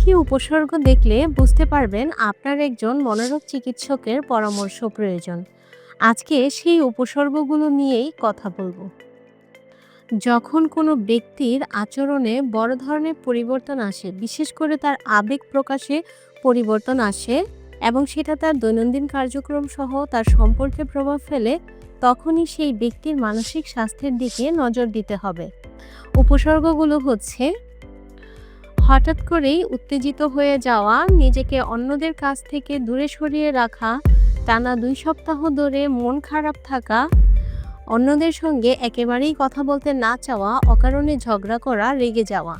কি উপসর্গ দেখলে বুঝতে পারবেন আপনার একজন মনোরোগ চিকিৎসকের পরামর্শ প্রয়োজন। আজকে সেই উপসর্গগুলো নিয়েই কথা বলব। যখন কোনো ব্যক্তির আচরণে বড় ধরনের পরিবর্তন আসে, বিশেষ করে তার আবেগ প্রকাশে পরিবর্তন আসে এবং সেটা তার দৈনন্দিন কার্যক্রম সহ তার সম্পর্কে প্রভাব ফেলে, তখনই সেই ব্যক্তির মানসিক স্বাস্থ্যের দিকে নজর দিতে হবে। উপসর্গগুলো হচ্ছে হঠাৎ করেই উত্তেজিত হয়ে যাওয়া, নিজেকে অন্যদের কাছ থেকে দূরে সরিয়ে রাখা, টানা দুই সপ্তাহ ধরে মন খারাপ থাকা, অন্যদের সঙ্গে একেবারেই কথা বলতে না চাওয়া, অকারণে ঝগড়া করা, রেগে যাওয়া।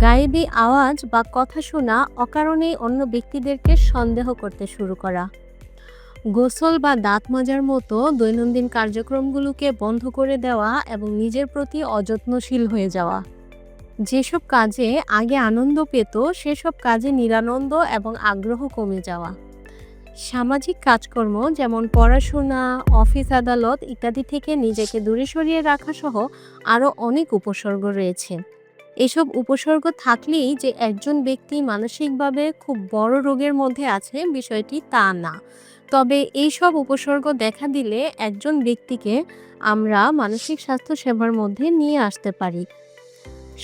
গায়েবী আওয়াজ বা কথা শোনা অকারণেই অন্য ব্যক্তিদেরকে সন্দেহ করতে শুরু করা। গোসল বা দাঁত মাজার মতো দৈনন্দিন কার্যক্রমগুলোকে বন্ধ করে দেওয়া এবং নিজের প্রতি অযত্নশীল হয়ে যাওয়া। যেসব কাজে আগে আনন্দ পেত, সেসব কাজে নিরানন্দ এবং আগ্রহ কমে যাওয়া। সামাজিক কাজকর্ম যেমন পড়াশোনা, অফিস আদালত ইত্যাদি থেকে নিজেকে দূরে সরিয়ে রাখা সহ আরও অনেক উপসর্গ রয়েছে। এসব উপসর্গ থাকলেই যে একজন ব্যক্তি মানসিকভাবে খুব বড় রোগের মধ্যে আছে বিষয়টি তা না। তবে এইসব উপসর্গ দেখা দিলে একজন ব্যক্তিকে আমরা মানসিক স্বাস্থ্য সেবার মধ্যে নিয়ে আসতে পারি।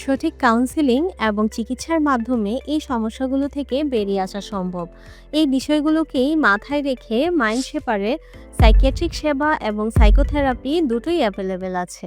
সঠিক কাউন্সিলিং এবং চিকিৎসার মাধ্যমে এই সমস্যাগুলো থেকে বেরিয়ে আসা সম্ভব। এই বিষয়গুলোকেই মাথায় রেখে মাইন্ড শেপারে সাইকিয়াট্রিক সেবা এবং সাইকোথেরাপি দুটোই অ্যাভেলেবেল আছে।